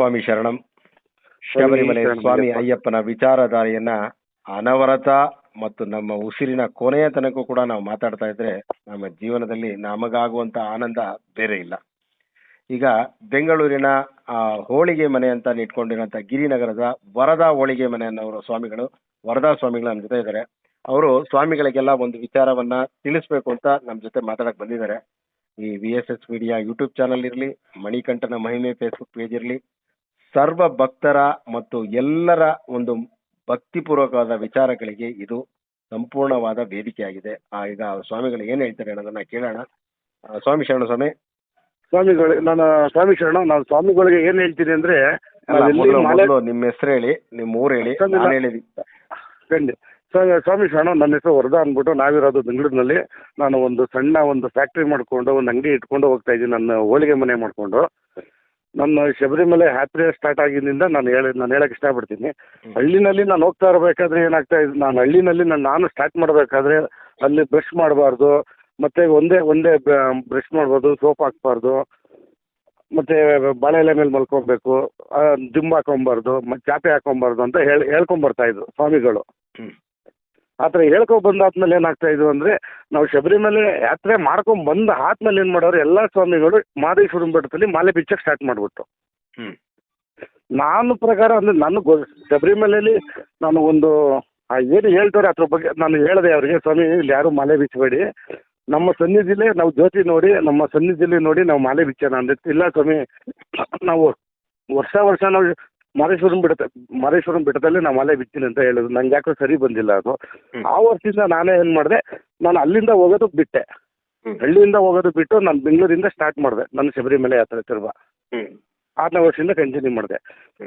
ಸ್ವಾಮಿ ಶರಣಂ. ಶಬರಿಮಲೆ ಸ್ವಾಮಿ ಅಯ್ಯಪ್ಪನ ವಿಚಾರಧಾರೆಯನ್ನ ಅನವರತ ಮತ್ತು ನಮ್ಮ ಉಸಿರಿನ ಕೊನೆಯ ತನಕ ಕೂಡ ನಾವು ಮಾತಾಡ್ತಾ ಇದ್ರೆ ನಮ್ಮ ಜೀವನದಲ್ಲಿ ನಮಗಾಗುವಂತ ಆನಂದ ಬೇರೆ ಇಲ್ಲ. ಈಗ ಬೆಂಗಳೂರಿನ ಆ, ಹೋಳಿಗೆ ಮನೆ ಅಂತ ಇಟ್ಕೊಂಡಿರೋಂಥ ಗಿರಿನಗರದ ವರದಾ ಹೋಳಿಗೆ ಮನೆ ಅನ್ನೋರು ಸ್ವಾಮಿಗಳು ವರದಾ ಸ್ವಾಮಿಗಳು ನಮ್ಮ ಜೊತೆ ಇದ್ದಾರೆ. ಅವರು ಸ್ವಾಮಿಗಳಿಗೆಲ್ಲ ಒಂದು ವಿಚಾರವನ್ನ ತಿಳಿಸ್ಬೇಕು ಅಂತ ನಮ್ಮ ಜೊತೆ ಮಾತಾಡಕ್ ಬಂದಿದ್ದಾರೆ. ಈ V S S media YouTube channel ಇರಲಿ ಮಣಿಕಂಠನ ಮಹಿಮೆ ಫೇಸ್ಬುಕ್ ಪೇಜ್ ಇರಲಿ ಸರ್ವ ಭಕ್ತರ ಮತ್ತು ಎಲ್ಲರ ಒಂದು ಭಕ್ತಿಪೂರ್ವಕವಾದ ವಿಚಾರಗಳಿಗೆ ಇದು ಸಂಪೂರ್ಣವಾದ ವೇದಿಕೆಯಾಗಿದೆ. ಆ, ಈಗ ಸ್ವಾಮಿಗಳು ಏನ್ ಹೇಳ್ತಾರೆ ಅನ್ನೋದನ್ನ ಕೇಳೋಣ. ಸ್ವಾಮಿ ಶರಣ ಸ್ವಾಮಿ. ಸ್ವಾಮಿಗಳು ನಾನು ಸ್ವಾಮಿ ಶರಣ ನಾನು ಸ್ವಾಮಿಗಳಿಗೆ ಏನ್ ಹೇಳ್ತೀನಿ ಅಂದ್ರೆ ಮೊದ್ಲು ನಿಮ್ಮ ಹೆಸರು ಹೇಳಿ ನಿಮ್ಮ ಊರು ಹೇಳಿ ಸ್ವಾಮಿ, ನಾನು ನಾ- ಹೇಳಿದ್ವಿ ಖಂಡಿ ಸ್ವಾಮಿ ಸ್ವಾಮಿ ಶರಣ ನನ್ನ ಹೆಸರು ವರದಾ ಅಂದ್ಬಿಟ್ಟು ನಾವಿರೋದು ಬೆಂಗಳೂರಿನಲ್ಲಿ. ನಾನು ಒಂದು ಸಣ್ಣ ಒಂದು ಫ್ಯಾಕ್ಟ್ರಿ ಮಾಡ್ಕೊಂಡು ಒಂದು ಅಂಗಡಿ ಇಟ್ಕೊಂಡು ಹೋಗ್ತಾ ಇದ್ದೀನಿ. ನನ್ನ ಹೋಳಿಗೆ ಮನೆ ಮಾಡ್ಕೊಂಡು. ನನ್ನ ಶಬರಿಮಲೆ ಯಾತ್ರೆ ಸ್ಟಾರ್ಟ್ ಆಗಿದ್ದಿಂದ ನಾನು ಹೇಳಿ ನಾನು ಹೇಳಕ್ ಇಷ್ಟಪಡ್ತೀನಿ. ಹಳ್ಳಿನಲ್ಲಿ ನಾನು ಹೋಗ್ತಾ ಇರಬೇಕಾದ್ರೆ ಏನಾಗ್ತಾ ಇದೆ ನಾನು ಹಳ್ಳಿನಲ್ಲಿ ನಾನು ನಾನು ಸ್ಟಾರ್ಟ್ ಮಾಡಬೇಕಾದ್ರೆ ಅಲ್ಲಿ ಬ್ರಷ್ ಮಾಡಬಾರ್ದು ಮತ್ತೆ ಒಂದೇ ಒಂದೇ ಬ್ರಷ್ ಮಾಡ್ಬೋದು ಸೋಪ್ ಹಾಕ್ಬಾರ್ದು ಮತ್ತೆ ಬಾಳೆ ಎಲೆ ಮೇಲೆ ಮಲ್ಕೊಬೇಕು ದಿಂಬು ಹಾಕೊಂಬಾರ್ದು ಮತ್ತೆ ಚಾಪೆ ಹಾಕೊಂಬಾರ್ದು ಅಂತ ಹೇಳಿ ಹೇಳ್ಕೊಂಬರ್ತಾ ಇದ್ರು ಸ್ವಾಮಿಗಳು. ಆ ಥರ ಹೇಳ್ಕೊಂಡ್ ಬಂದಾದ್ಮೇಲೆ ಏನಾಗ್ತಾ ಇದ್ವು ಅಂದರೆ ನಾವು ಶಬರಿಮಲೆ ಯಾತ್ರೆ ಮಾಡ್ಕೊಂಡು ಬಂದ ಆದ್ಮೇಲೆ ಏನು ಮಾಡೋರು ಎಲ್ಲ ಸ್ವಾಮಿಗಳು ಮಾದೇಶ್ವರ ಬೆಟ್ಟದಲ್ಲಿ ಮಾಲೆ ಬಿಚ್ಚೋಕೆ ಸ್ಟಾರ್ಟ್ ಮಾಡ್ಬಿಟ್ಟು. ನಾನು ಪ್ರಕಾರ ಅಂದರೆ ನಾನು ಗೊ- ಶಬರಿಮಲೆಯಲ್ಲಿ ನಾನು ಒಂದು ಆ ಏನು ಹೇಳ್ತಾರೆ ಅದ್ರ ಬಗ್ಗೆ ನಾನು ಹೇಳಿದೆ ಅವರಿಗೆ ಸ್ವಾಮಿ ಇಲ್ಲಿ ಯಾರು ಮಾಲೆ ಬಿಚ್ಚಬೇಡಿ. ನಮ್ಮ ಸನ್ನಿಧಿಲೇ ನಾವು ಜ್ಯೋತಿ ನೋಡಿ ನಮ್ಮ ಸನ್ನಿಧಿಲಿ ನೋಡಿ ನಾವು ಮಾಲೆ ಬಿಚ್ಚೋಣ ಅಂದ್ರೆ ಇಲ್ಲ ಸ್ವಾಮಿ ನಾವು ವರ್ಷ ವರ್ಷ ನಾವು ಮಾದೇಶ್ವರನ ಬೆಟ್ಟ ಮಾದೇಶ್ವರನ ಬೆಟ್ಟದಲ್ಲಿ ನಾವು ಮಲೆ ಬಿಡ್ತೀನಿ ಅಂತ ಹೇಳಿದ್ರು ನಂಗೆ ಯಾಕೋ ಸರಿ ಬಂದಿಲ್ಲ ಅದು. ಆ ವರ್ಷದಿಂದ ನಾನೇ ಏನು ಮಾಡಿದೆ ನಾನು ಅಲ್ಲಿಂದ ಹೋಗೋದು ಬಿಟ್ಟೆ. ಹಳ್ಳಿಯಿಂದ ಹೋಗೋದು ಬಿಟ್ಟು ನಾನು ಬೆಂಗಳೂರಿಂದ ಸ್ಟಾರ್ಟ್ ಮಾಡಿದೆ. ನನ್ನ ಶಬರಿಮಲೆ ಯಾತ್ರೆ ತಿರ್ಗ. ಹ್ಮ್. ಆರನೇ ವರ್ಷದಿಂದ ಕಂಟಿನ್ಯೂ ಮಾಡಿದೆ.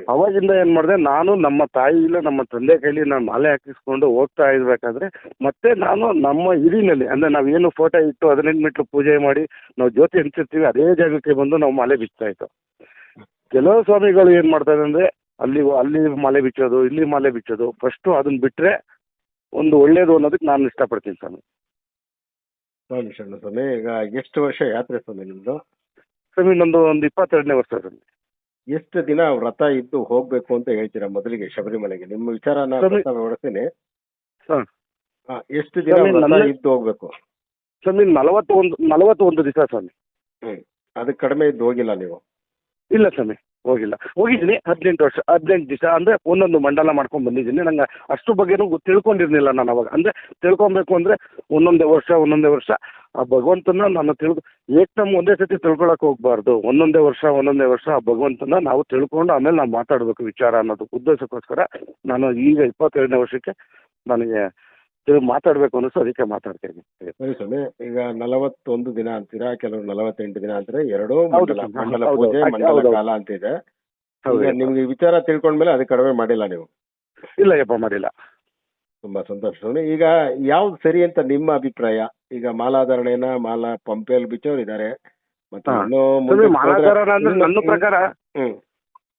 ಅವಾಗಿಂದ ಏನು ಮಾಡಿದೆ ನಾನು ನಮ್ಮ ತಾಯಿ ಇಲ್ಲ ನಮ್ಮ ತಂದೆ ಕೈಲಿ ನಾನು ಮಾಲೆ ಹಾಕಿಸ್ಕೊಂಡು ಹೋಗ್ತಾ ಇರ್ಬೇಕಾದ್ರೆ ಮತ್ತೆ ನಾನು ನಮ್ಮ ಹಿರಿನಲ್ಲಿ ಅಂದ್ರೆ ನಾವೇನು ಫೋಟೋ ಇಟ್ಟು ಹದಿನೆಂಟು ಮೀಟರ್ ಪೂಜೆ ಮಾಡಿ ನಾವು ಜ್ಯೋತಿ ಹಂಚಿರ್ತೀವಿ ಅದೇ ಜಾಗಕ್ಕೆ ಬಂದು ನಾವು ಮಾಲೆ ಬಿಚ್ತಾ ಇತ್ತು ಕೆಲವು ಸ್ವಾಮಿಗಳು ಏನು ಮಾಡ್ತಾರೆ ಅಂದ್ರೆ ಅಲ್ಲಿ ಅಲ್ಲಿ ಮಾಲೆ ಬಿಚ್ಚೋದು ಇಲ್ಲಿ ಮಾಲೆ ಬಿಚ್ಚೋದು ಫಸ್ಟು ಅದನ್ನ ಬಿಟ್ರೆ ಒಂದು ಒಳ್ಳೇದು ಅನ್ನೋದಕ್ಕೆ ನಾನು ಇಷ್ಟಪಡ್ತೀನಿ ಸ್ವಾಮಿ. ಸ್ವಾಮಿ ಶರಣ ಸ್ವಾಮಿ ಈಗ ಎಷ್ಟು ವರ್ಷ ಯಾತ್ರೆ ಸ್ವಾಮಿ ನಿಮ್ದು? ಸ್ವಾಮಿ ನಂದು ಒಂದು ಇಪ್ಪತ್ತೆರಡನೇ ವರ್ಷ ಸ್ವಾಮಿ. ಎಷ್ಟು ದಿನ ವ್ರತ ಇದ್ದು ಹೋಗ್ಬೇಕು ಅಂತ ಹೇಳ್ತೀರಾ ಮೊದಲಿಗೆ ಶಬರಿಮಲೆಗೆ? ನಿಮ್ಮ ವಿಚಾರನ ಸ್ವಾಮಿ- ಹಾಂ. ಎಷ್ಟು ದಿನ ಸ್ವಾಮಿ, ವ್ರತ ನನ್ನ- ಇದ್ದು ಹೋಗ್ಬೇಕು? ಸ್ವಾಮಿ ನಲವತ್ತೊಂದು ನಲವತ್ತೊಂದು ದಿವಸ ಸ್ವಾಮಿ. ಹ್ಮ್ ಅದಕ್ಕೆ ಕಡಿಮೆ ಇದ್ದು ಹೋಗಿಲ್ಲ ನೀವು. ಇಲ್ಲ ಸ್ವಾಮಿ, ಹೋಗಿಲ್ಲ. ಹೋಗಿದ್ದೀನಿ, ಹದಿನೆಂಟು ವರ್ಷ, ಹದಿನೆಂಟು ದಿವಸ ಅಂದರೆ ಒಂದೊಂದು ಮಂಡಲ ಮಾಡ್ಕೊಂಡು ಬಂದಿದ್ದೀನಿ. ನಂಗೆ ಅಷ್ಟು ಬಗ್ಗೆನೂ ಗೊತ್ತು- ತಿಳ್ಕೊಂಡಿರ್ಲಿಲ್ಲ ನಾನು ಅವಾಗ. ಅಂದರೆ ತಿಳ್ಕೊಬೇಕು ಅಂದರೆ ಒಂದೊಂದೇ ವರ್ಷ ಒಂದೊಂದೇ ವರ್ಷ. ಆ ಭಗವಂತನ ನಾನು ತಿಳ್ಕೊ ಏಕ್ದಮ್ ಒಂದೇ ಸತಿ ತಿಳ್ಕೊಳಕ್ಕೆ ಹೋಗಬಾರ್ದು. ಒಂದೊಂದೇ ವರ್ಷ ಒಂದೊಂದೇ ವರ್ಷ ಆ ಭಗವಂತನ ನಾವು ತಿಳ್ಕೊಂಡು ಆಮೇಲೆ ನಾವು ಮಾತಾಡಬೇಕು ವಿಚಾರ ಅನ್ನೋದು. ಉದ್ದೇಶಕ್ಕೋಸ್ಕರ ನಾನು ಈಗ ಇಪ್ಪತ್ತೆರಡನೇ ವರ್ಷಕ್ಕೆ ನನಗೆ ಮಾತಾಡಬೇಕು ಅನ್ನಿಸ್ತು ಅದಕ್ಕೆ ಮಾತಾಡ್ತಾ ಇದ್ದೀನಿ ಸರಿ ಸ್ವಾಮಿ ಈಗ ನಲವತ್ತೊಂದು ದಿನ ಅಂತೀರಾ ಕೆಲವರು ನಲವತ್ತೆಂಟು ದಿನ ಅಂತಾರೆ ಎರಡೂ ಮಂಡಲ ಮಂಡಲ ಪೂಜೆ ಮಂಡಲ ಕಾಲ ಅಂತ ಇದೆ ನಿಮ್ಗೆ ವಿಚಾರ ತಿಳ್ಕೊಂಡ್ಮೇಲೆ ಅದಕ್ಕೆ ಕಡಿಮೆ ಮಾಡಿಲ್ಲ ನೀವು? ಇಲ್ಲ ಯಪ್ಪ ಮಾಡಿಲ್ಲ. ತುಂಬಾ ಸಂತೋಷ ಸ್ವಾಮಿ. ಈಗ ಯಾವ್ದು ಸರಿ ಅಂತ ನಿಮ್ಮ ಅಭಿಪ್ರಾಯ? ಈಗ ಮಾಲಾಧಾರಣೆನ ಮಾಲಾ ಪಂಪೆಯಲ್ಲಿ ಬಿಚ್ಚೋರು ಇದ್ದಾರೆ ಮತ್ತೆ ಮಾಲಾಧಾರಣ ಅಂದ್ರೆ ನನ್ನ ಪ್ರಕಾರ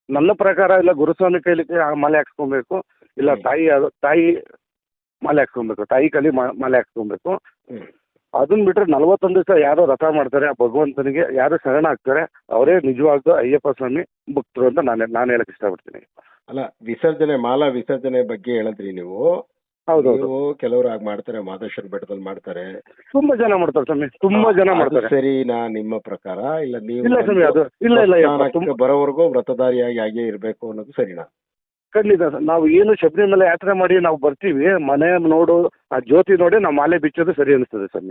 ನನ್ನ ಪ್ರಕಾರ ಇಲ್ಲ ಗುರುಸ್ವಾಮಿ ಕೈಲಿಕ್ಕೆ ಮಾಲೆ ಹಾಕ್ಸ್ಕೊಬೇಕು. ಇಲ್ಲ ತಾಯಿ ತಾಯಿ ಮಾಲೆ ಹಾಕ್ಸ್ಕೊಬೇಕು ತಾಯಿ ಕಲಿ ಮಾಲೆ ಹಾಕ್ಸ್ಕೊಬೇಕು ಅದನ್ನ ಬಿಟ್ರೆ ನಲವತ್ತೊಂದು ದಿವಸ ಯಾರೋ ರಥ ಮಾಡ್ತಾರೆ ಆ ಭಗವಂತನಿಗೆ ಯಾರು ಶರಣ ಆಗ್ತಾರೆ ಅವರೇ ನಿಜವಾಗ್ದು ಅಯ್ಯಪ್ಪ ಸ್ವಾಮಿ ಭಕ್ತರು ಅಂತ ನಾನು ನಾನು ಹೇಳಕ್ ಇಷ್ಟಪಡ್ತೀನಿ. ಅಲ್ಲ ವಿಸರ್ಜನೆ ಮಾಲಾ ವಿಸರ್ಜನೆ ಬಗ್ಗೆ ಹೇಳಿದ್ರಿ ನೀವು? ಹೌದು ನೀವು ಕೆಲವರು ಆಗ ಮಾಡ್ತಾರೆ ಮಾದೇಶ್ವರ ಬೆಟ್ಟದಲ್ಲಿ ಮಾಡ್ತಾರೆ. ತುಂಬಾ ಜನ ಮಾಡ್ತಾರೆ ಸ್ವಾಮಿ ತುಂಬಾ ಜನ ಮಾಡ್ತಾರೆ. ಮಾಡ್ತಾರೆ ಸರಿನಾ ನಿಮ್ಮ ಪ್ರಕಾರ ಇಲ್ಲ ನೀವು ಇಲ್ಲ ಸ್ವಾಮಿ ಅದು ಇಲ್ಲ ಬರೋವರೆಗೂ ವ್ರತಧಾರಿಯಾಗಿ ಹಾಗೆ ಇರಬೇಕು ಅನ್ನೋದು ಸರಿನಾ? ಖಂಡಿತ ಸರ್. ನಾವು ಏನು ಶಬರಿಮಲೆ ಯಾತ್ರೆ ಮಾಡಿ ನಾವು ಬರ್ತೀವಿ ಮನೆ ನೋಡು ಆ ಜ್ಯೋತಿ ನೋಡಿ ನಾವು ಮಾಲೆ ಬಿಚ್ಚೋದು ಸರಿ ಅನಿಸ್ತದೆ ಸರ್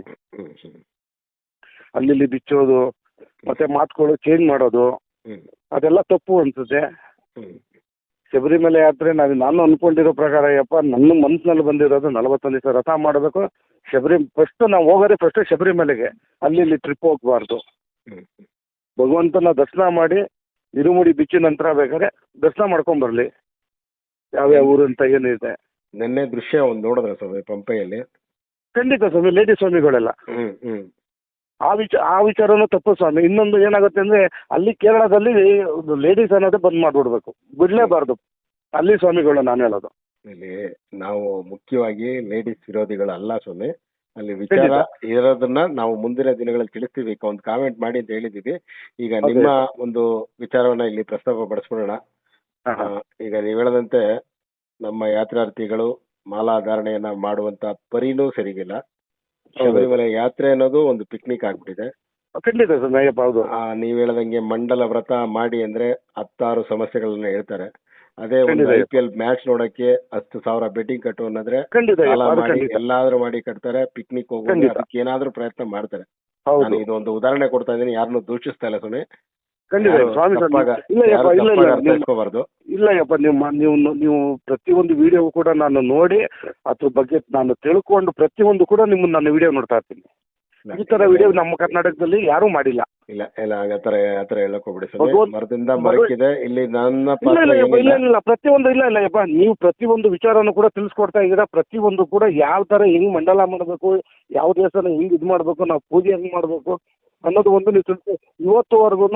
ಅಲ್ಲಿ ಇಲ್ಲಿ ಬಿಚ್ಚೋದು ಮತ್ತೆ ಮಾತುಗಳು ಚೇಂಜ್ ಮಾಡೋದು ಅದೆಲ್ಲ ತಪ್ಪು ಅನ್ಸುತ್ತೆ. ಶಬರಿಮಲೆ ಯಾತ್ರೆ ನಾವು ನಾನು ಅನ್ಕೊಂಡಿರೋ ಪ್ರಕಾರ ಯಪ್ಪ ನನ್ನ ಮನಸ್ಸಿನಲ್ಲಿ ಬಂದಿರೋದು ನಲವತ್ತೊಂದು ದಿವಸ ರಥ ಮಾಡಬೇಕು. ಶಬರಿ ಫಸ್ಟ್ ನಾವು ಹೋಗೋದೇ ಫಸ್ಟ್ ಶಬರಿಮಲೆಗೆ ಅಲ್ಲಿ ಇಲ್ಲಿ ಟ್ರಿಪ್ ಹೋಗ್ಬಾರ್ದು ಭಗವಂತನ ದರ್ಶನ ಮಾಡಿ ಇರುಮುಡಿ ಬಿಚ್ಚಿ ನಂತರ ಬೇಕಾದ್ರೆ ದರ್ಶನ ಮಾಡ್ಕೊಂಡ್ ಬರ್ಲಿ. ಯಾವ್ಯಾವ ಊರು ಅಂತ ಏನಿದೆ? ನಿನ್ನೆ ದೃಶ್ಯ ಒಂದು ನೋಡಿದ್ರೆ ಸ್ವಾಮಿ ಪಂಪೆಯಲ್ಲಿ. ಖಂಡಿತ ಸ್ವಾಮಿ ಲೇಡಿ ಸ್ವಾಮಿಗಳೆಲ್ಲ. ಹ್ಮ್ ಹ್ಮ್. ಆ ವಿಚಾರ ಆ ವಿಚಾರನೂ ತಪ್ಪು ಸ್ವಾಮಿ. ಇನ್ನೊಂದು ಏನಾಗುತ್ತೆ ಅಂದ್ರೆ ಅಲ್ಲಿ ಕೇರಳದಲ್ಲಿ ಲೇಡೀಸ್ ಅನ್ನೋದೇ ಬಂದ್ ಮಾಡ್ಬಿಡ್ಬೇಕು. ಬಿಡ್ಲೇಬಾರ್ದು. ಅಲ್ಲಿ ಸ್ವಾಮಿಗಳು ನಾನು ಹೇಳೋದು. ಇಲ್ಲಿ ನಾವು ಮುಖ್ಯವಾಗಿ ಲೇಡೀಸ್ ವಿರೋಧಿಗಳಲ್ಲ ಸ್ವಾಮಿ. ಅಲ್ಲಿ ವಿಚಾರ ಇರೋದನ್ನ ನಾವು ಮುಂದಿನ ದಿನಗಳಲ್ಲಿ ತಿಳಿಸ್ತೀವಿ. ಒಂದು ಕಾಮೆಂಟ್ ಮಾಡಿ ಅಂತ ಹೇಳಿದೀವಿ ಈಗ ನಿಮ್ಮ ಒಂದು ವಿಚಾರವನ್ನ ಇಲ್ಲಿ ಪ್ರಸ್ತಾಪ ಪಡಿಸ್ಬಿಡೋಣ ಈಗ ನೀವು ಹೇಳದಂತೆ ನಮ್ಮ ಯಾತ್ರಾರ್ಥಿಗಳು ಮಾಲಾಧಾರಣೆಯನ್ನ ಮಾಡುವಂತ ಪರಿನೂ ಸರಿಗಿಲ್ಲ. ಶಬರಿಮಲೆ ಯಾತ್ರೆ ಅನ್ನೋದು ಒಂದು ಪಿಕ್ನಿಕ್ ಆಗ್ಬಿಟ್ಟಿದೆ. ಖಂಡಿತ ಸ್ವಾಮಿ ಅಯ್ಯಪ್ಪ ಹೌದು. ಆ, ನೀವ್ ಹೇಳದಂಗೆ ಮಂಡಲ ವ್ರತ ಮಾಡಿ ಅಂದ್ರೆ ಹತ್ತಾರು ಸಮಸ್ಯೆಗಳನ್ನ ಹೇಳ್ತಾರೆ. ಅದೇ ಒಂದು ಖಂಡಿತ. ಐ ಪಿ ಎಲ್ ಮ್ಯಾಚ್ ನೋಡಕ್ಕೆ ಹತ್ತು ಸಾವಿರ ಬೆಟ್ಟಿಂಗ್ ಕಟ್ಟು ಅನ್ನೋದ್ರೆ ಖಂಡಿತ ಸಾಲ ಅಯ್ಯಪ್ಪ ಅದು ಮಾಡಿ ಖಂಡಿತ. ಎಲ್ಲಾದ್ರೂ ಮಾಡಿ ಕಟ್ತಾರೆ ಪಿಕ್ನಿಕ್ ಹೋಗೋದು ಖಂಡಿತ. ಅದಕ್ಕೆ ಏನಾದ್ರೂ ಪ್ರಯತ್ನ ಮಾಡ್ತಾರೆ. ನಾನು ಇದು ಒಂದು ಉದಾಹರಣೆ ಕೊಡ್ತಾ ಇದ್ದೀನಿ ಯಾರನ್ನು ದೂಷಿಸ್ತಾ ಇಲ್ಲ ಸ್ವಾಮಿ. ಖಂಡಿತ ಸ್ವಾಮಿ ಸ್ವಾಮಿ ತಪ್ಪಾಗ- ಇಲ್ಲ ಯಾರು ಇಲ್ಲ ತಪ್ಪಾಗಿ ನೀವು ಇಟ್ಕೋಬಾರ್ದು ಇಲ್ಲ ಯಪ್ಪ ನಿಮ್ಮ ನೀವು ನೀವು ಪ್ರತಿಯೊಂದು ವಿಡಿಯೋ ಕೂಡ ನಾನು ನೋಡಿ ಅದ್ರ ಬಗ್ಗೆ ನಾನು ತಿಳ್ಕೊಂಡು ಪ್ರತಿಯೊಂದು ಕೂಡ ನಿಮ್ಮನ್ನ ನಾನು ವಿಡಿಯೋ ನೋಡ್ತಾ ಇರ್ತೀನಿ. ಈ ತರ ವಿಡಿಯೋ ನಮ್ಮ ಕರ್ನಾಟಕದಲ್ಲಿ ಯಾರು ಮಾಡಿಲ್ಲ. ಇಲ್ಲ ಇಲ್ಲ ಆತರ ಆತರ ಹೇಳಕ್ ಹೋಗ್ಬಿಡಿ ಸ್ವಾಮಿ. ಭಗವಂತ- ಮರದಿಂದ ಮರಕ್ಕಿದೆ. ಇಲ್ಲಿ ನನ್ನ ಇಲ್ಲ ಪಾತ್ರ ಇಲ್ಲ ಯಪ್ಪ ಇಲ್ಲ ಏನಿಲ್ಲ ಇಲ್ಲ ಪ್ರತಿಯೊಂದು ಇಲ್ಲ ಇಲ್ಲ ಯಪ್ಪ ನೀವು ಪ್ರತಿಯೊಂದು ವಿಚಾರನೂ ಕೂಡ ತಿಳಿಸ್ಕೊಡ್ತಾ ಇದ್ದೀರಾ. ಪ್ರತಿಯೊಂದು ಕೂಡ ಯಾವ ತರ ಹೆಂಗ್ ಮಂಡಲ ಮಾಡಬೇಕು ಯಾವ ದೇವಸ್ಥಾನ ಹೆಂಗ್ ಇದು ಮಾಡಬೇಕು ನಾವು ಪೂಜೆ ಹೆಂಗ್ ಮಾಡಬೇಕು ಅನ್ನೋದು ಒಂದು ನೀವು ಇವತ್ತುವರೆಗೂ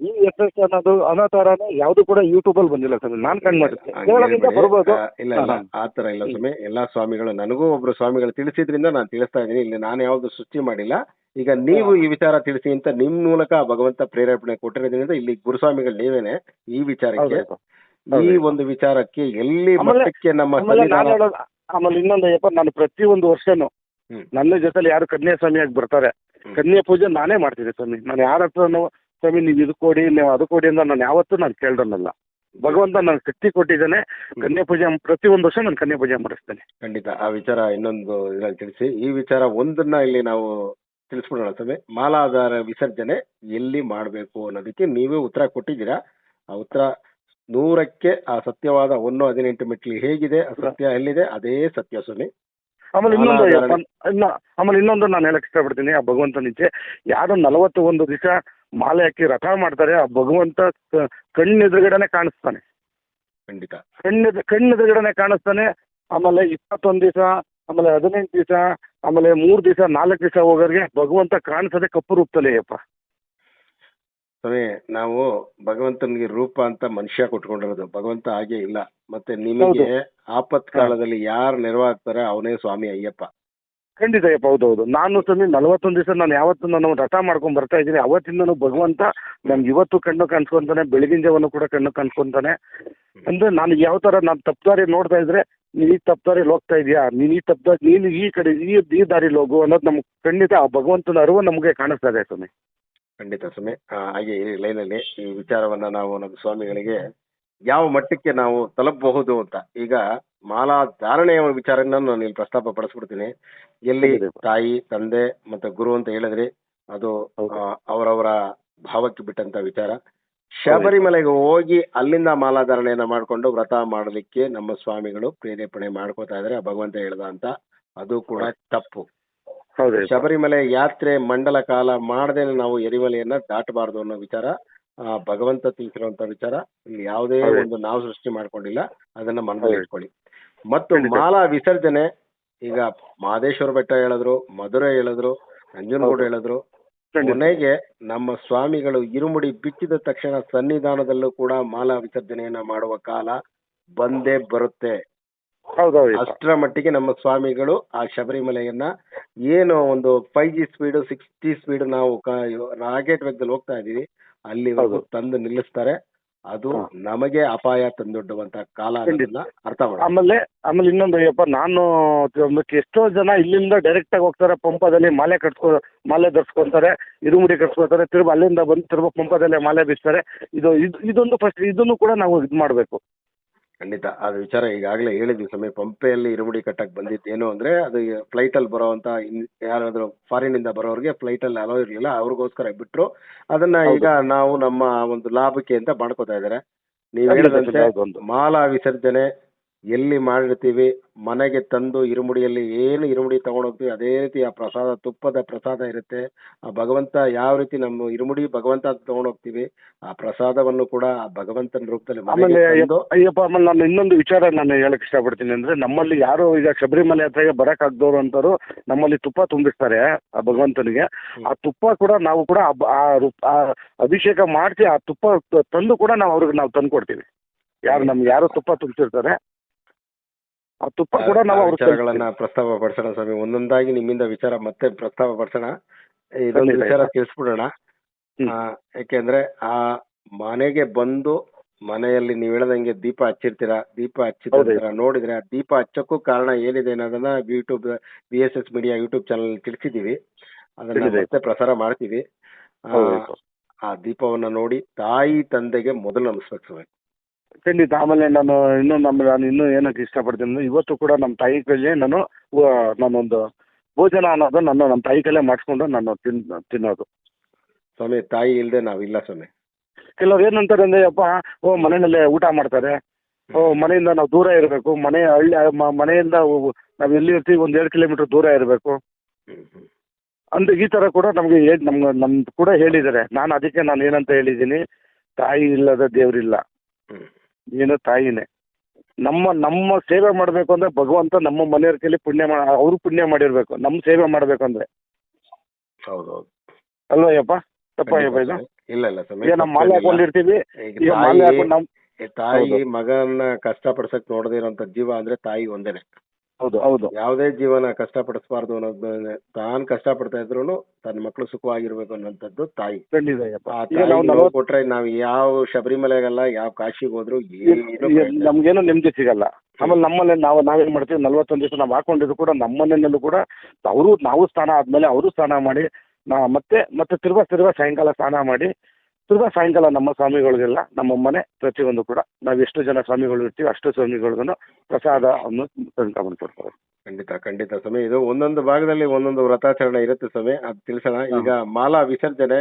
ಈ ಎಸ್ ಎಸ್ ಅನ್ನೋದು ಅನ್ನೋ ಯಾವ್ದು ಯಾವುದು ಕೂಡ ಯೂಟ್ಯೂಬಲ್ಲಿ ಬಂದಿಲ್ಲ ಸರ್ ನಾನು ಕಣ್ ಮಾಡಿರ್ತೀನಿ ಬರ್ಬೋದು. ಇಲ್ಲ ಇಲ್ಲ. ಆ ಇಲ್ಲ ಸ್ವಾಮಿ. ಎಲ್ಲಾ ಸ್ವಾಮಿಗಳು ನನಗೂ ಒಬ್ರು ಸ್ವಾಮಿಗಳು ತಿಳಿಸಿದ್ರಿಂದ ನಾನು ತಿಳಿಸ್ತಾ ಇದ್ದೀನಿ. ಇಲ್ಲಿ ನಾನು ಯಾವ್ದು ಸೃಷ್ಟಿ ಮಾಡಿಲ್ಲ. ಈಗ ನೀವು ಈ ವಿಚಾರ ತಿಳಿಸಿ ಅಂತ ನಿಮ್ ಮೂಲಕ ಭಗವಂತ ಪ್ರೇರೇಪಣೆ ಕೊಟ್ಟಿರೋದ್ರಿಂದ ಇಲ್ಲಿ ಗುರುಸ್ವಾಮಿಗಳು ನೀವೇನೆ ಈ ವಿಚಾರಕ್ಕೆ ಈ. ಒಂದು ವಿಚಾರಕ್ಕೆ ಎಲ್ಲಿ ಮಟ್ಟಕ್ಕೆ ನಮ್ಮ ಆಮೇಲೆ ಇನ್ನೊಂದು ಅಯ್ಯಪ್ಪ ನಾನು ಪ್ರತಿ ವರ್ಷನೂ ಹ್ಮ್. ನನ್ನ ಜೊತೆಲಿ ಯಾರು ಕನ್ಯಾ ಸ್ವಾಮಿಯಾಗಿ ಬರ್ತಾರೆ. ಕನ್ಯಾ ಪೂಜೆ ನಾನೇ ಮಾಡ್ತಿದ್ದೆ ಸ್ವಾಮಿ. ನಾನು ಯಾರ ಹತ್ರನೂ ಸ್ವಾಮಿ ನೀವು ಇದು ಕೊಡಿ ನೀವು ಅದು ಕೊಡಿ ಅಂತ ನಾನು ಯಾವತ್ತೂ ನಾನು ಕೇಳ್ದನ್ನಲ್ಲ ಭಗವಂತ ನನಗೆ ಶಕ್ತಿ ಕೊಟ್ಟಿದ್ದಾನೆ. ಕನ್ಯಾ ಪೂಜೆ ಪ್ರತಿಯೊಂದು ವರ್ಷ ನಾನು ಕನ್ಯಾ ಪೂಜೆ ಮಾಡಿಸ್ತೇನೆ. ಖಂಡಿತ. ಆ ವಿಚಾರ ಇನ್ನೊಂದು ಇದ್ರಲ್ಲಿ ತಿಳಿಸಿ. ಈ ವಿಚಾರ ಒಂದನ್ನ ಇಲ್ಲಿ ನಾವು ತಿಳಿಸ್ಬಿಡೋಣ ಸ್ವಾಮಿ. ಮಾಲಾಧಾರ ವಿಸರ್ಜನೆ ಎಲ್ಲಿ ಮಾಡಬೇಕು ಅನ್ನೋದಕ್ಕೆ ನೀವೇ ಉತ್ತರ ಕೊಟ್ಟಿದ್ದೀರಾ. ಆ ಉತ್ತರ ನೂರಕ್ಕೆ ಆ ಸತ್ಯವಾದ ಒಂದು ಹದಿನೆಂಟು ಮೆಟ್ಲಿ ಹೇಗಿದೆ ಆ ಸತ್ಯ ಎಲ್ಲಿದೆ? ಅದೇ ಸತ್ಯ ಸ್ವಾಮಿ. ಆಮೇಲೆ ಇನ್ನೊಂದು ಇಲ್ಲ ಆಮೇಲೆ ಇನ್ನೊಂದು ನಾನು ಹೇಳಕ್ ಇಷ್ಟಪಡ್ತೀನಿ ಆ ಭಗವಂತನಿಗೆ ಯಾರು ನಲವತ್ತು ಒಂದು ದಿವಸ ಮಾಲೆ ಹಾಕಿ ರಥ ಮಾಡ್ತಾರೆ ಆ ಭಗವಂತ ಕಣ್ಣೆದುರುಗಡೆನೆ ಕಾಣಿಸ್ತಾನೆ. ಖಂಡಿತ. ಕಣ್ಣೆದು ಕಣ್ಣೆದುರುಗಡೆನೆ ಕಾಣಿಸ್ತಾನೆ. ಆಮೇಲೆ ಇಪ್ಪತ್ತೊಂದು ದಿವಸ ಆಮೇಲೆ ಹದಿನೆಂಟು ದಿವಸ ಆಮೇಲೆ ಮೂರು ದಿವಸ ನಾಲ್ಕು ದಿವಸ ಹೋಗೋರಿಗೆ ಭಗವಂತ ಕಾಣಿಸದೆ ಕಪ್ಪು ರೂಪದಲ್ಲಿ ಅಯ್ಯಪ್ಪ ಸ್ವಾಮಿ ನಾವು ಭಗವಂತನಿಗೆ ರೂಪ ಅಂತ ಮನುಷ್ಯ ಕೊಟ್ಕೊಂಡಿರೋದು. ಭಗವಂತ ಹಾಗೆ ಇಲ್ಲ. ಮತ್ತೆ ನಿಮಗೆ ಆಪತ್ ಕಾಲದಲ್ಲಿ ಯಾರು ನೆರವಾಗ್ತಾರೆ ಅವನೇ ಸ್ವಾಮಿ ಅಯ್ಯಪ್ಪ. ಖಂಡಿತ ಅಯ್ಯಪ್ಪ ಹೌದು ಹೌದು ನಾನು ಸ್ವಾಮಿ ನಲವತ್ತೊಂದು ದಿವಸ ನಾನು ಯಾವತ್ತು ನಾನು ರಥ ಮಾಡ್ಕೊಂಡು ಬರ್ತಾ ಇದ್ದೀನಿ. ಅವತ್ತಿಂದನೂ ಭಗವಂತ ನನ್ಗೆ ಇವತ್ತು ಕಣ್ಣು ಕಾಣಿಸ್ಕೊಂತಾನೆ ಬೆಳಗಿನ ಜಾವನು ಕೂಡ ಕಣ್ಣು ಕಾಣಿಸ್ಕೊಂತಾನೆ. ಅಂದ್ರೆ ನಾನು ಯಾವ ತರ ನಾನು ತಪ್ಪದಾರಿ ನೋಡ್ತಾ ಇದ್ರೆ ನೀನ್ ಈ ತಪ್ಪದಾರಿ ಹೋಗ್ತಾ ಇದೆಯಾ? ನೀನ್ ಈ ತಪ್ಪದಾರಿ ನೀನು ಈ ಕಡೆ ಈ ಈ ದಾರಿಲಿ ಹೋಗು ಅನ್ನೋದು ನಮ್ಗೆ ಖಂಡಿತ ಆ ಭಗವಂತನ ಅರಿವು ನಮಗೆ ಕಾಣಿಸ್ತಾ ಇದೆ ಸ್ವಾಮಿ. ಖಂಡಿತ ಸ್ವಾಮಿ. ಹಾಗೆ ಈ ಲೈನಲ್ಲಿ ಈ ವಿಚಾರವನ್ನ ನಾವು ನಮ್ಮ ಸ್ವಾಮಿಗಳಿಗೆ ಯಾವ ಮಟ್ಟಕ್ಕೆ ನಾವು ತಲುಪಬಹುದು ಅಂತ. ಈಗ ಮಾಲಾ ಧಾರಣೆಯ ವಿಚಾರನ ನಾನು ಇಲ್ಲಿ ಪ್ರಸ್ತಾಪ ಪಡಿಸ್ಬಿಡ್ತೀನಿ. ಎಲ್ಲಿ. ತಾಯಿ ತಂದೆ ಮತ್ತೆ ಗುರು ಅಂತ ಹೇಳಿದ್ರಿ ಅದು ಅವರವರ ಭಾವಕ್ಕೆ ಬಿಟ್ಟಂತ ವಿಚಾರ. ಶಬರಿಮಲೆಗೆ ಹೋಗಿ ಅಲ್ಲಿಂದ ಮಾಲಾಧಾರಣೆಯನ್ನ ಮಾಡ್ಕೊಂಡು ವ್ರತ ಮಾಡಲಿಕ್ಕೆ ನಮ್ಮ ಸ್ವಾಮಿಗಳು ಪ್ರೇರೇಪಣೆ ಮಾಡ್ಕೋತಾ ಇದ್ರೆ. ಭಗವಂತ ಹೇಳ್ದ ಅಂತ ಅದು ಕೂಡ ತಪ್ಪು. ಹೌದು ಶಬರಿಮಲೆ ಯಾತ್ರೆ ಮಂಡಲ ಕಾಲ ಮಾಡದೇನೆ ನಾವು ಎರಿಮಲೆಯನ್ನ ದಾಟಬಾರದು ಅನ್ನೋ ವಿಚಾರ ಆ, ಭಗವಂತ ತಿಳಿಸಿರುವಂತ ವಿಚಾರ ಇಲ್ಲಿ ಯಾವುದೇ ಹೌದು. ಒಂದು ನಾವು ಸೃಷ್ಟಿ ಮಾಡ್ಕೊಂಡಿಲ್ಲ ಅದನ್ನ ಮನದಲ್ಲಿ ಹೌದು. ಇಟ್ಕೊಳ್ಳಿ ಮತ್ತು ಖಂಡಿತ. ಮಾಲಾ ವಿಸರ್ಜನೆ ಈಗ ಮಹದೇಶ್ವರ ಬೆಟ್ಟ ಹೇಳಿದ್ರು ಮಧುರೆ ಹೇಳಿದ್ರು ನಂಜನಗೂಡು ಹೌದು. ಹೇಳಿದ್ರು ಖಂಡಿತ ಕೊನೆಗೆ ನಮ್ಮ ಸ್ವಾಮಿಗಳು ಇರುಮುಡಿ ಬಿಚ್ಚಿದ ತಕ್ಷಣ ಸನ್ನಿಧಾನದಲ್ಲೂ ಕೂಡ ಮಾಲಾ ವಿಸರ್ಜನೆಯನ್ನ ಮಾಡುವ ಕಾಲ ಬಂದೇ ಬರುತ್ತೆ ಹೌದು ಹೌದು ಅಷ್ಟರ ಮಟ್ಟಿಗೆ ನಮ್ಮ ಸ್ವಾಮಿಗಳು ಆ ಶಬರಿಮಲೆಯನ್ನ ಏನು ಒಂದು five G speed six G speed ನಾವು ರಾಕೆಟ್ ವೇಗದಲ್ಲಿ ಹೋಗ್ತಾ ಇದೀವಿ ಅಲ್ಲಿ. ತಂದು ನಿಲ್ಲಿಸ್ತಾರೆ. ಅದು ನಮಗೆ ಅಪಾಯ ತಂದೊಡ್ಡುವಂತ ಕಾಲ ಅರ್ಥ ಮಾಡಿ ಆಮೇಲೆ ಆಮೇಲೆ ಇನ್ನೊಂದು ಅಯ್ಯಪ್ಪ ನಾನು ಎಷ್ಟೋ ಜನ ಇಲ್ಲಿಂದ ಡೈರೆಕ್ಟ್ ಆಗಿ ಹೋಗ್ತಾರೆ. ಪಂಪದಲ್ಲಿ ಮಾಲೆ ಕಟ್ಕೊ ಮಾಲೆ ಧರಿಸ್ಕೊಂತಾರೆ ಇರುಮುಡಿ ಕಟ್ಸ್ಕೊತಾರೆ ತಿರುಗಿ ಅಲ್ಲಿಂದ ಬಂದು ತಿರುಗಿ ಪಂಪದಲ್ಲೇ ಮಾಲೆ ಬೀಸ್ತಾರೆ. ಇದು ಇದು ಇದೊಂದು ಫಸ್ಟ್ ಇದನ್ನು ಕೂಡ ನಾವು ಇದು ಮಾಡಬೇಕು ಖಂಡಿತ. ಅದು ವಿಚಾರ ಈಗಾಗಲೇ ಹೇಳಿದ್ವಿ. ಸಮಯ ಪಂಪೆಯಲ್ಲಿ ಇರುಮುಡಿ ಕಟ್ಟಕ್ ಏನು ಅಂದ್ರೆ ಅದು ಫ್ಲೈಟ್ ಅಲ್ಲಿ ಬರೋವಂತ ಇನ್- ಯಾರಾದ್ರೂ ಫಾರಿನ್ ಇಂದ ಬರೋರಿಗೆ ಫ್ಲೈಟ್ ಅಲ್ಲಿ ಅಲೋ ಇರಲಿಲ್ಲ. ಅವ್ರಿಗೋಸ್ಕರ ಬಿಟ್ರು. ಅದನ್ನ ಈಗ ನಾವು ನಮ್ಮ ಒಂದು ಲಾಭಕ್ಕೆ ಅಂತ ಮಾಡ್ಕೋತಾ ಇದಾರೆ ನೀವ್ ಹೇಳಿದಂತೆ. ಮಾಲಾ ವಿಸರ್ಜನೆ ಎಲ್ಲಿ ಮಾಡಿರ್ತೀವಿ ಮನೆಗೆ ತಂದು ಇರುಮುಡಿಯಲ್ಲಿ ಏನು ಇರುಮುಡಿ ತಗೊಂಡೋಗ್ತೀವಿ ಅದೇ ರೀತಿ ಆ ಪ್ರಸಾದ ತುಪ್ಪದ ಪ್ರಸಾದ ಇರುತ್ತೆ. ಆ ಭಗವಂತ ಯಾವ ರೀತಿ ನಮ್ಮ ಇರುಮುಡಿ ಭಗವಂತ ತಗೊಂಡೋಗ್ತೀವಿ ಆ ಪ್ರಸಾದವನ್ನು ಕೂಡ ಆ ಭಗವಂತನ ರೂಪದಲ್ಲಿ ಮನೆಗೆ ತಂದು ಅಯ್ಯಪ್ಪ ಆಮೇಲೆ ನಾನು ಇನ್ನೊಂದು ವಿಚಾರ ನಾನು ಹೇಳಕ್ ಇಷ್ಟಪಡ್ತೀನಿ ಅಂದ್ರೆ ನಮ್ಮಲ್ಲಿ ಯಾರು ಈಗ ಶಬರಿಮಲೆ ಹತ್ರಗೆ ಬರಕ್ ಆಗ್ದವ್ರು ಅಂತಾರು ನಮ್ಮಲ್ಲಿ ತುಪ್ಪ ತುಂಬಿಸ್ತಾರೆ ಆ ಭಗವಂತನಿಗೆ. ಆ ತುಪ್ಪ ಕೂಡ ನಾವು ಕೂಡ ಆ ಬ- ಆ ರು- ಆ ಅಭಿಷೇಕ ಮಾಡಿಸಿ ಆ ತುಪ್ಪ ತ- ತಂದು ಕೂಡ ನಾವು ಅವ್ರಿಗೆ ನಾವು ತಂದು ಕೊಡ್ತೀವಿ ಯಾರು ನಮ್ಗೆ ಯಾರು ತುಪ್ಪ ತುಂಬಿಸಿರ್ತಾರೆ ಆ ತುಪ್ಪ ಕೂಡ ನಾವು ವಿಚಾರಗಳನ್ನ ಪ್ರಸ್ತಾಪ ಪಡಿಸೋಣ ಸ್ವಾಮಿ. ಒಂದೊಂದಾಗಿ ನಿಮ್ಮಿಂದ ವಿಚಾರ ಮತ್ತೆ ಪ್ರಸ್ತಾಪ ಪಡಿಸೋಣ. ಇದೊಂದು ವಿಚಾರ. ತಿಳಿಸ್ಬಿಡೋಣ ಯಾಕೆಂದ್ರೆ ಆ ಮನೆಗೆ ಬಂದು ಮನೆಯಲ್ಲಿ ನೀವು ಹೇಳದಂಗೆ ದೀಪ ಹಚ್ಚಿರ್ತೀರಾ? ದೀಪ ಹಚ್ಚಿರ್ತೀರಾ ನೋಡಿದ್ರೆ ಆ ದೀಪ ಹಚ್ಚಕ್ಕೂ ಕಾರಣ ಏನಿದೆ ಅನ್ನೋದನ್ನ YouTube B S S media YouTube channel ತಿಳಿಸಿದೀವಿ ಅದನ್ನ ಮತ್ತೆ ಪ್ರಸಾರ ಮಾಡ್ತೀವಿ. ಆ, ದೀಪವನ್ನ ನೋಡಿ ತಾಯಿ ತಂದೆಗೆ ಮೊದಲು ನಮಸ್ಬೇಕು ಸ್ವಾಮಿ ಖಂಡಿತ ಆಮೇಲೆ ನಾನು ಇನ್ನೂ ನಮ್ಮ ನಾನು ಇನ್ನೂ ಏನಕ್ಕೆ ಇಷ್ಟಪಡ್ತೀನಿ ಅಂದ್ರೆ ಇವತ್ತು ಕೂಡ ನಮ್ಮ ತಾಯಿ ಕೈಲೇ ನಾನು ನಾನೊಂದು ಭೋಜನ ಅನ್ನೋದು ನಾನು ನಮ್ಮ ತಾಯಿ ಕೈಲೇ ಮಾಡಿಸ್ಕೊಂಡು ನಾನು ತಿನ್ ತಿನ್ನೋದು. ಸ್ವಾಮಿ ತಾಯಿ ಇಲ್ಲದೆ ನಾವಿಲ್ಲ ಸ್ವಾಮಿ. ಕೆಲವ್ರು ಏನಂತಾರೆ ಅಂದ್ರೆ ಅಪ್ಪ ಓ ಮನೆಯಲ್ಲೇ ಊಟ ಮಾಡ್ತಾರೆ. ಓ ಮನೆಯಿಂದ ನಾವು ದೂರ ಇರಬೇಕು. ಮನೆ ಹಳ್ಳಿ ಮನೆಯಿಂದ ನಾವು ಎಲ್ಲಿ ಇರ್ತೀವಿ ಒಂದು ಎರಡು ಕಿಲೋಮೀಟರ್ ದೂರ ಇರಬೇಕು. ಅಂದ್ರೆ ಈ ಥರ ಕೂಡ ನಮಗೆ ಹೇಳಿ ನಮ್ಗೆ ನಮ್ಮ ಕೂಡ ಹೇಳಿದ್ದಾರೆ. ನಾನು ಅದಕ್ಕೆ ನಾನು ಏನಂತ ಹೇಳಿದ್ದೀನಿ. ತಾಯಿ ಇಲ್ಲದ ದೇವರಿಲ್ಲ. ಹ್ಮ್ ತಾಯಿನೆ. ನಮ್ಮ ನಮ್ಮ ಸೇವೆ ಮಾಡಬೇಕು ಅಂದ್ರೆ ಭಗವಂತ ನಮ್ಮ ಮನೆಯವ್ರ ಕೈಲಿ ಪುಣ್ಯ ಮಾ ಅವರು ಪುಣ್ಯ ಮಾಡಿರ್ಬೇಕು. ನಮ್ಮ ಸೇವೆ ಮಾಡಬೇಕು ಅಂದ್ರೆ. ಹೌದೌದು. ಅಲ್ವಾ ಯಪ್ಪ ತಪ್ಪ ಯಪ್ಪ ಇದು? ಇಲ್ಲ ಇಲ್ಲ ಸ್ವಾಮಿ ಈಗ ನಮ್ಮ ಮಾಲೆ ಹಾಕೊಂಡಿರ್ತೀವಿ. ಈಗ ಈಗ ಮಾಲೆ ತಾಯಿ ಹಾಕೊಂಡು ತಾಯಿ ಹೌದು. ಮಗನ ಕಷ್ಟ ಪಡ್ಸಕ್ ನೋಡದೇ ಇರೋಂಥ ಜೀವ ಅಂದ್ರೆ ತಾಯಿ ಒಂದೇನೆ. ಹೌದು ಹೌದು. ಯಾವುದೇ ಜೀವನ ಕಷ್ಟ ಪಡಿಸಬಾರ್ದು ಅನ್ನೋದು ತಾನು ಕಷ್ಟ ಪಡ್ತಾ ಇದ್ರು ತನ್ನ ಮಕ್ಕಳು ಸುಖವಾಗಿರ್ಬೇಕು ಅನ್ನೋಂಥದ್ದು ತಾಯಿ. ಖಂಡಿತ ಯಪ್ಪ ಆ ಈಗ ನಾವು ತಾಯಿಗೆ ನೋವು ನಲವತ್ತು ಕೊಟ್ರೆ ನಾವ್ ಯಾವ ಶಬರಿಮಲೆಗಲ್ಲ ಯಾವ ಕಾಶಿಗೆ ಹೋದ್ರು ಏನು ಪ್ರಯೋಜನ ಇಲ್ಲ. ನಮ್ಗೇನು ನೆಮ್ಮದಿ ಸಿಗಲ್ಲ. ಆಮೇಲೆ ನಮ್ಮಲ್ಲೇ ನಾವು ನಾವೇನ್ ಮಾಡ್ತೀವಿ? ನಲ್ವತ್ತೊಂದು ದಿವಸ ನಾವು ಹಾಕೊಂಡಿದ್ದು ಕೂಡ ನಮ್ಮನೆಯಲ್ಲೂ ಕೂಡ ಅವರು ನಾವು ಸ್ನಾನ ಆದ್ಮೇಲೆ ಅವರು ಸ್ನಾನ ಮಾಡಿ ನಾ ಮತ್ತೆ ಮತ್ತೆ ತಿರ್ಗಾ ತಿರ್ಗಾ ಸಾಯಂಕಾಲ ಸ್ನಾನ ಮಾಡಿ ತಿರ್ಗಾ ಸಾಯಂಕಾಲ ನಮ್ಮ ಸ್ವಾಮಿಗಳಿಗೆಲ್ಲ ನಮ್ಮ ಮನೆ ಪ್ರತಿಯೊಂದು ಕೂಡ ನಾವು ಎಷ್ಟು ಜನ ಸ್ವಾಮಿಗಳು ಇರ್ತೀವಿ ಅಷ್ಟು ಸ್ವಾಮಿಗಳಿಗೂ ಪ್ರಸಾದ ಅನ್ನು ತಂದ್ಕೊಂಡ್ಬಂದು ಕೊಡ್ತಾರೆ. ಖಂಡಿತ ಖಂಡಿತ ಸ್ವಾಮಿ. ಇದು ಒಂದೊಂದು ಭಾಗದಲ್ಲಿ ಒಂದೊಂದು ವ್ರತಾಚರಣೆ ಇರುತ್ತೆ ಸ್ವಾಮಿ. ಅದು ತಿಳಿಸೋಣ. ಈಗ ಮಾಲಾ ವಿಸರ್ಜನೆ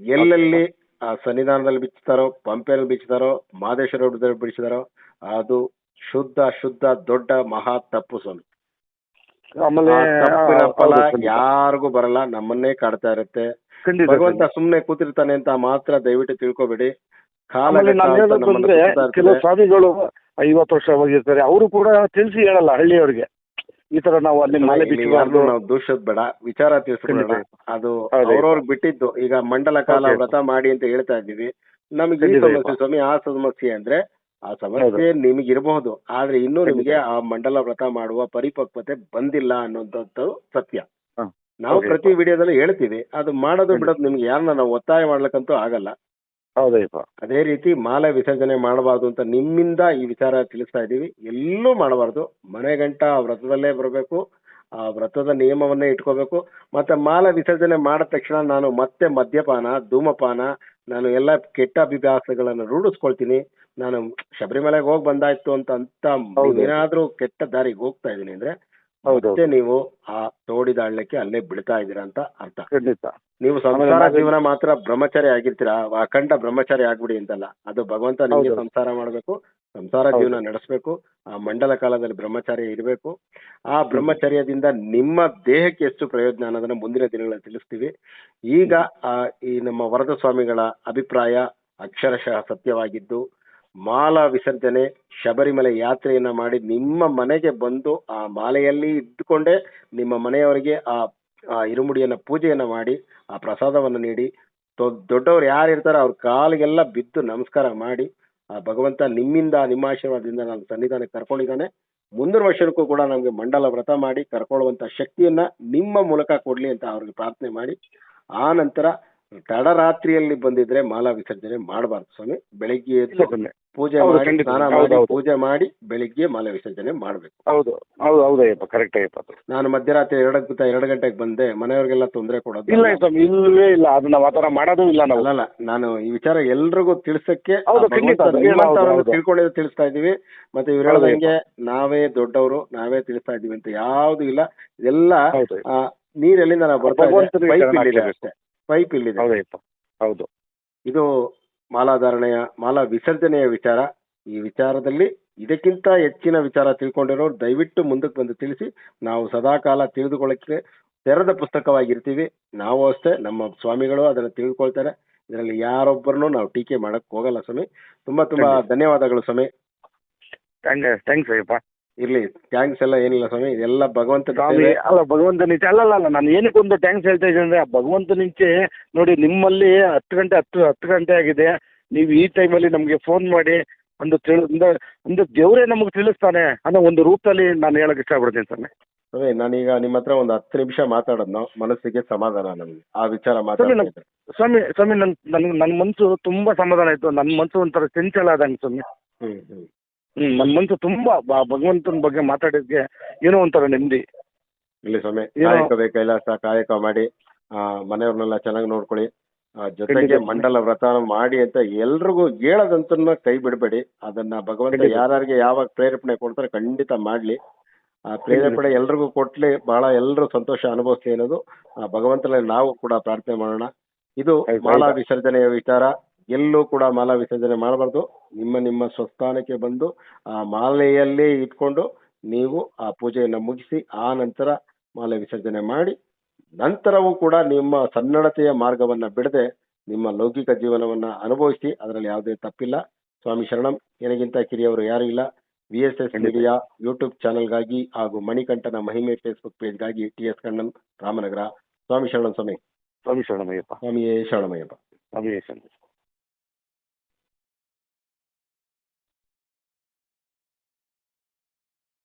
ಎಲ್ಲೆಲ್ಲಿ ಆ ಸನ್ನಿಧಾನದಲ್ಲಿ ಬಿಚ್ಚುತ್ತಾರೋ ಪಂಪೆಯಲ್ಲಿ ಬಿಚ್ಚುತ್ತಾರೋ ಮಾದೇಶ್ವರ ಬಿಡಿಸಿದಾರೋ ಅದು ಶುದ್ಧ ಶುದ್ಧ ದೊಡ್ಡ ಮಹಾ ತಪ್ಪು ಸ್ವಾಮಿ. ಆಮೇಲೆ ತಪ್ಪಿನ ಫಲ ಯಾರಿಗೂ ಬರಲ್ಲ. ನಮ್ಮನ್ನೇ ಕಾಡ್ತಾ ಇರುತ್ತೆ. ಖಂಡಿತ ಭಗವಂತ ಸುಮ್ನೆ ಕೂತಿರ್ತಾನೆ ಅಂತ ಮಾತ್ರ ದಯವಿಟ್ಟು ತಿಳ್ಕೊಬೇಡಿ. ಆಮೇಲೆ ನಾನು ಹೇಳೋದು ಅಂದ್ರೆ ಕೆಲವು ಸ್ವಾಮಿಗಳು ಐವತ್ತು ವರ್ಷ ಹೋಗಿರ್ತಾರೆ. ಅವರು ಕೂಡ ತಿಳಿಸಿ ಹೇಳಲ್ಲ ಹಳ್ಳಿಯವ್ರಿಗೆ. ಈ ತರ ನಾವು ಅಲ್ಲಿ ಮಳೆ ಬಿಟ್ಟು ನಾವು ದೂಷದ್ ಬೇಡ. ವಿಚಾರ ತಿಳಿಸ್ಬಿಡೋಣ ಅದು. ಅವ್ರವ್ರಿಗೆ ಬಿಟ್ಟಿದ್ದು. ಈಗ ಮಂಡಲ ಕಾಲ ವ್ರತ ಮಾಡಿ ಅಂತ ಹೇಳ್ತಾ ಇದ್ದೀವಿ. ನಮಗೆ ಈ ಸಮಸ್ಯೆ ಸ್ವಾಮಿ ಆ ಸಮಸ್ಯೆ ಅಂದ್ರೆ ಆ ಸಮಸ್ಯೆ ನಿಮಗೆ ಇರಬಹುದು ಆದ್ರೆ ಇನ್ನೂ. ನಿಮಗೆ ಆ ಮಂಡಲ ವ್ರತ ಮಾಡುವ ಪರಿಪಕ್ವತೆ ಬಂದಿಲ್ಲ ಅನ್ನೋಂಥದ್ದು ಸತ್ಯ. ನಾವು ಪ್ರತಿ ವಿಡಿಯೋದಲ್ಲೂ ಹೇಳ್ತೀವಿ. ಅದು ಮಾಡೋದು. ಬಿಡೋದು ನಿಮ್ಗೆ ಯಾರನ್ನ ನಾವು ಒತ್ತಾಯ ಮಾಡ್ಲಿಕ್ಕಂತೂ ಆಗಲ್ಲ. ಹೌದಯ್ಯಪ್ಪ ಅದೇ ರೀತಿ ಮಾಲೆ ವಿಸರ್ಜನೆ ಮಾಡಬಾರ್ದು ಅಂತ ನಿಮ್ಮಿಂದ ಈ ವಿಚಾರ ತಿಳಿಸ್ತಾ ಇದ್ದೀವಿ. ಎಲ್ಲೂ ಮಾಡಬಾರ್ದು. ಮನೆ ಗಂಟ ವ್ರತದಲ್ಲೇ ಬರಬೇಕು. ಆ ವ್ರತದ ನಿಯಮವನ್ನೇ ಇಟ್ಕೋಬೇಕು. ಮತ್ತೆ ಮಾಲೆ ವಿಸರ್ಜನೆ ಮಾಡಿದ ತಕ್ಷಣ ನಾನು ಮತ್ತೆ ಮದ್ಯಪಾನ ಧೂಮಪಾನ ನಾನು ಎಲ್ಲ ಕೆಟ್ಟ ಅಭ್ಯಾಸಗಳನ್ನು ರೂಢಿಸ್ಕೊಳ್ತೀನಿ. ನಾನು ಶಬರಿಮಲೆಗೆ ಹೋಗಿ ಬಂದಾಯ್ತು ಅಂತ ಅಂತ ಏನಾದರೂ ಏನಾದ್ರೂ ಕೆಟ್ಟ ದಾರಿಗೆ ಹೋಗ್ತಾ ಇದೀನಿ ಅಂದ್ರೆ ಹೌದು ಮತ್ತೆ ನೀವು ಆ ತೋಡಿದ ಹಳ್ಳಕ್ಕೆ ಅಲ್ಲೇ ಬಿಡ್ತಾ ಇದ್ದೀರಾ ಅಂತ ಅರ್ಥ. ಖಂಡಿತ. ನೀವು ಸಂಸಾರ ಜೀವನ ಮಾತ್ರ ಬ್ರಹ್ಮಚಾರಿ ಆಗಿರ್ತೀರಾ? ಅಖಂಡ ಬ್ರಹ್ಮಚಾರಿ ಆಗ್ಬಿಡಿ ಅಂತಲ್ಲ. ಅದು ಭಗವಂತ ನಿಮಗೆ ಹೌದು. ಸಂಸಾರ ಮಾಡಬೇಕು ಸಂಸಾರ ಹೌದು. ಜೀವನ ನಡೆಸಬೇಕು ಆ ಮಂಡಲ ಕಾಲದಲ್ಲಿ ಬ್ರಹ್ಮಚಾರ್ಯ ಇರಬೇಕು. ಆ ಬ್ರಹ್ಮಚರ್ಯದಿಂದ ನಿಮ್ಮ ದೇಹಕ್ಕೆ ಎಷ್ಟು ಪ್ರಯೋಜನ ಅನ್ನೋದನ್ನ ಮುಂದಿನ ದಿನಗಳಲ್ಲಿ ತಿಳಿಸ್ತೀವಿ. ಈಗ ಆ, ಈ ನಮ್ಮ ವರದ ಸ್ವಾಮಿಗಳ ಅಭಿಪ್ರಾಯ ಅಕ್ಷರಶಃ ಸತ್ಯವಾಗಿದ್ದು ಮಾಲ ವಿಸರ್ಜನೆ, ಶಬರಿಮಲೆ ಯಾತ್ರೆಯನ್ನ ಮಾಡಿ ನಿಮ್ಮ ಮನೆಗೆ ಬಂದು ಆ ಮಾಲೆಯಲ್ಲಿ ಇದ್ದುಕೊಂಡೇ ನಿಮ್ಮ ಮನೆಯವರಿಗೆ ಆ ಆ ಇರುಮುಡಿಯನ್ನ ಪೂಜೆಯನ್ನ ಮಾಡಿ, ಆ ಪ್ರಸಾದವನ್ನು ನೀಡಿ ದೊಡ್ಡವರು ಯಾರು ಇರ್ತಾರೋ ಅವ್ರ ಕಾಲಿಗೆಲ್ಲ ಬಿದ್ದು ನಮಸ್ಕಾರ ಮಾಡಿ, ಆ ಭಗವಂತ ನಿಮ್ಮಿಂದ, ನಿಮ್ಮ ಆಶೀರ್ವಾದದಿಂದ ನಾನು ಸನ್ನಿಧಾನಕ್ಕೆ ಕರ್ಕೊಂಡಿದ್ದಾನೆ. ಮುಂದಿನ ವರ್ಷಕ್ಕೂ ಕೂಡ ನಮಗೆ ಮಂಡಲ ವ್ರತ ಮಾಡಿ ಕರ್ಕೊಳ್ಳುವಂತ ಶಕ್ತಿಯನ್ನ ನಿಮ್ಮ ಮೂಲಕ ಕೊಡ್ಲಿ ಅಂತ ಅವ್ರಿಗೆ ಪ್ರಾರ್ಥನೆ ಮಾಡಿ. ಆ ನಂತರ ತಡರಾತ್ರಿಯಲ್ಲಿ ಬಂದಿದ್ರೆ ಮಾಲಾ ವಿಸರ್ಜನೆ ಮಾಡಬಾರ್ದು ಸ್ವಾಮಿ. ಬೆಳಿಗ್ಗೆ ಎದ್ದು ಪೂಜೆ ಹೌದು, ಮಾಡಿ ಸ್ನಾನ ಮಾಡಿ ಪೂಜೆ ಮಾಡಿ ಬೆಳಿಗ್ಗೆ ಮಾಲಾ ವಿಸರ್ಜನೆ ಮಾಡಬೇಕು. ಹೌದು ಹೌದು ಹೌದಯ್ಯಪ್ಪ ಕರೆಕ್ಟ್ ಅಯ್ಯಪ್ಪ ನಾನು ಮಧ್ಯರಾತ್ರಿ ಎರಡು ಎರಡು ಗಂಟೆಗೆ ಬಂದೆ ಮನೆಯವರಿಗೆಲ್ಲ ತೊಂದರೆ ಕೊಡೋದು ಇಲ್ಲ ಸ್ವಾಮಿ ಇಲ್ಲವೇ ಇಲ್ಲ ಅದನ್ನ ಆ ಥರ ಮಾಡೋದು ಇಲ್ಲ ನಾವು. ಅಲ್ಲ ನಾನು ಈ ವಿಚಾರ ಎಲ್ರಿಗೂ ತಿಳಿಸಕ್ಕೆ ಹೌದು, ತಿಳ್ಕೊಂಡಿದ್ದು ತಿಳಿಸ್ತಾ ಇದೀವಿ ಮತ್ತೆ ಇವ್ರು ಹೇಳೋದಂಗೆ ನಾವೇ ದೊಡ್ಡವರು ನಾವೇ ತಿಳಿಸ್ತಾ ಇದೀವಿ ಅಂತ ಯಾವ್ದು ಇಲ್ಲ. ಇದೆಲ್ಲ ನೀರಲ್ಲಿ ನಾನು ಬರ್ತಾ ಇದ್ದೀನಿ ಅಷ್ಟೇ. ಪೈಪ್ ಇಲ್ಲಿದೆ. ಹೌದಯ್ಯಪ್ಪ ಹೌದು. ಇದು ಮಾಲಾಧಾರಣೆಯ ಮಾಲಾ ವಿಸರ್ಜನೆಯ ವಿಚಾರ. ಈ ವಿಚಾರದಲ್ಲಿ ಇದಕ್ಕಿಂತ ಹೆಚ್ಚಿನ ವಿಚಾರ ತಿಳ್ಕೊಂಡಿರೋರು ದಯವಿಟ್ಟು ಮುಂದಕ್ಕೆ ಬಂದು ತಿಳಿಸಿ. ನಾವು ಸದಾಕಾಲ ತಿಳಿದುಕೊಳ್ಳಕ್ಕೆ ತೆರೆದ ಪುಸ್ತಕವಾಗಿರ್ತೀವಿ. ನಾವು ಅಷ್ಟೇ ನಮ್ಮ ಸ್ವಾಮಿಗಳು ಅದನ್ನು ತಿಳ್ಕೊಳ್ತಾರೆ ಇದರಲ್ಲಿ ಯಾರೊಬ್ಬರನ್ನು ನಾವು ಟೀಕೆ ಮಾಡಕ್ಕೆ ಹೋಗಲ್ಲ ಸ್ವಾಮಿ. ತುಂಬಾ ತುಂಬಾ ಧನ್ಯವಾದಗಳು ಸ್ವಾಮಿ. ಥ್ಯಾಂಕ್ ಥ್ಯಾಂಕ್ಸ್ ಅಯ್ಯಪ್ಪ ಇರ್ಲಿ ಥ್ಯಾಂಕ್ಸ್ ಎಲ್ಲ ಏನಿಲ್ಲ ಸ್ವಾಮಿ ಇದೆಲ್ಲ ಭಗವಂತ ಸ್ವಾಮಿ ಸೇವೆ. ಅಲ್ಲ ಭಗವಂತನಿಂಚೆ ಅಲ್ಲಲ್ಲ ಅಲ್ಲ ನಾನು ಏನಕ್ಕೊಂದು ಟ್ಯಾಂಕ್ಸ್ ಹೇಳ್ತಾ ಇದ್ದೀನಿ ಅಂದ್ರೆ ಆ ಭಗವಂತನಿಂಚೆ ನೋಡಿ ನಿಮ್ಮಲ್ಲಿ ಹತ್ತು ಗಂಟೆ ಹತ್ತು ಹತ್ತು ಗಂಟೆ ಆಗಿದೆ. ನೀವು ಈ ಟೈಮಲ್ಲಿ ನಮಗೆ ಫೋನ್ ಮಾಡಿ ಒಂದು ತಿಳಿ ಒಂದು ಒಂದು ದೇವರೇ ನಮಗೆ ತಿಳಿಸ್ತಾನೆ ಅನ್ನೋ ಒಂದು ರೂಪದಲ್ಲಿ ನಾನು ಹೇಳಕ್ ಇಷ್ಟಪಡ್ತೀನಿ ಸ್ವಾಮಿ. ಸ್ವಾಮಿ ನಾನೀಗ ನಿಮ್ಮ ಹತ್ರ ಒಂದು ಹತ್ತು ನಿಮಿಷ ಮಾತಾಡೋದ್ನ ಮನಸ್ಸಿಗೆ ಸಮಾಧಾನ ನಮಗೆ ಆ ವಿಚಾರ ಸ್ವಾಮಿ ಸ್ವಾಮಿ ನನ್ನ ನನ್ನ ನನ್ನ ಮನಸ್ಸು ತುಂಬ ಸಮಾಧಾನ ಆಯಿತು ನನ್ನ ಮನಸ್ಸು ಒಂಥರ ಚಂಚಲ ಆದಂಗೆ ಸ್ವಾಮಿ. ಹ್ಮ್ ಹ್ಮ್. ಹ್ಞೂ ನನ್ನ ಮನಸ್ಸು ತುಂಬ ಭಗವಂತನ ಬಗ್ಗೆ ಮಾತಾಡಿದ್ಗೆ ಏನೋ ಒಂಥರ ನೆಮ್ಮದಿ. ಇಲ್ಲಿ ಸ್ವಾಮಿ ಕಾಯಕವೇ ಕೈಲಾಸ ಕಾಯಕ ಮಾಡಿ ಆ ಮನೆಯವ್ರನ್ನೆಲ್ಲ ಚೆನ್ನಾಗಿ ನೋಡ್ಕೊಳ್ಳಿ. ಆ, ಜೊತೆಗೆ ಖಂಡಿತ. ಮಂಡಲ ವ್ರತ ಮಾಡಿ ಅಂತ ಎಲ್ರಿಗೂ ಹೇಳೋದಂತನ್ನ ಕೈ ಬಿಡಬೇಡಿ. ಅದನ್ನ ಭಗವಂತ ಖಂಡಿತ. ಯಾರ್ಯಾರಿಗೆ ಯಾವಾಗ ಪ್ರೇರೇಪಣೆ ಕೊಡ್ತಾರೆ ಖಂಡಿತ ಮಾಡ್ಲಿ. ಆ ಪ್ರೇರೇಪಣೆ ಎಲ್ರಿಗೂ ಕೊಟ್ಲಿ ಬಹಳ ಎಲ್ಲರೂ ಸಂತೋಷ ಅನುಭವಿಸ್ತೀನಿ ಅನ್ನೋದು ಆ ಭಗವಂತನಲ್ಲಿ ನಾವು ಕೂಡ ಪ್ರಾರ್ಥನೆ ಮಾಡೋಣ. ಇದು ಆಯ್ತು, ಮಾಲಾ ವಿಸರ್ಜನೆಯ ವಿಚಾರ. ಎಲ್ಲೂ ಕೂಡ ಮಾಲಾ ವಿಸರ್ಜನೆ ಮಾಡಬಾರ್ದು. ನಿಮ್ಮ ನಿಮ್ಮ ಸ್ವಸ್ಥಾನಕ್ಕೆ ಬಂದು ಆ ಮಾಲೆಯಲ್ಲೇ ಇಟ್ಕೊಂಡು ನೀವು ಆ ಪೂಜೆಯನ್ನು ಮುಗಿಸಿ ಆ ನಂತರ ಮಾಲೆ ವಿಸರ್ಜನೆ ಮಾಡಿ ನಂತರವೂ ಕೂಡ ನಿಮ್ಮ ಸನ್ನಡತೆಯ ಮಾರ್ಗವನ್ನ ಬಿಡದೆ ನಿಮ್ಮ ಲೌಕಿಕ ಜೀವನವನ್ನ ಅನುಭವಿಸಿ ಅದರಲ್ಲಿ ಯಾವುದೇ ತಪ್ಪಿಲ್ಲ. ಸ್ವಾಮಿ ಶರಣಂ ನನಗಿಂತ ಕಿರಿಯವರು ಯಾರು ಇಲ್ಲ. V S S. Media YouTube ಚಾನಲ್ಗಾಗಿ ಹಾಗೂ ಮಣಿಕಂಠನ ಮಹಿಮೆ ಫೇಸ್ಬುಕ್ ಪೇಜ್ಗಾಗಿ ಟಿ ಎಸ್ ಕಣ್ಣನ್ ರಾಮನಗರ. ಸ್ವಾಮಿ ಶರಣಂ ಸ್ವಾಮಿ. ಸ್ವಾಮಿ ಶರಣಮಯ್ಯಪ್ಪ. ಸ್ವಾಮಿಯೇ ಶರಣಮಯ್ಯಪ್ಪ. ಸ್ವಾಮಿ ಶರಣ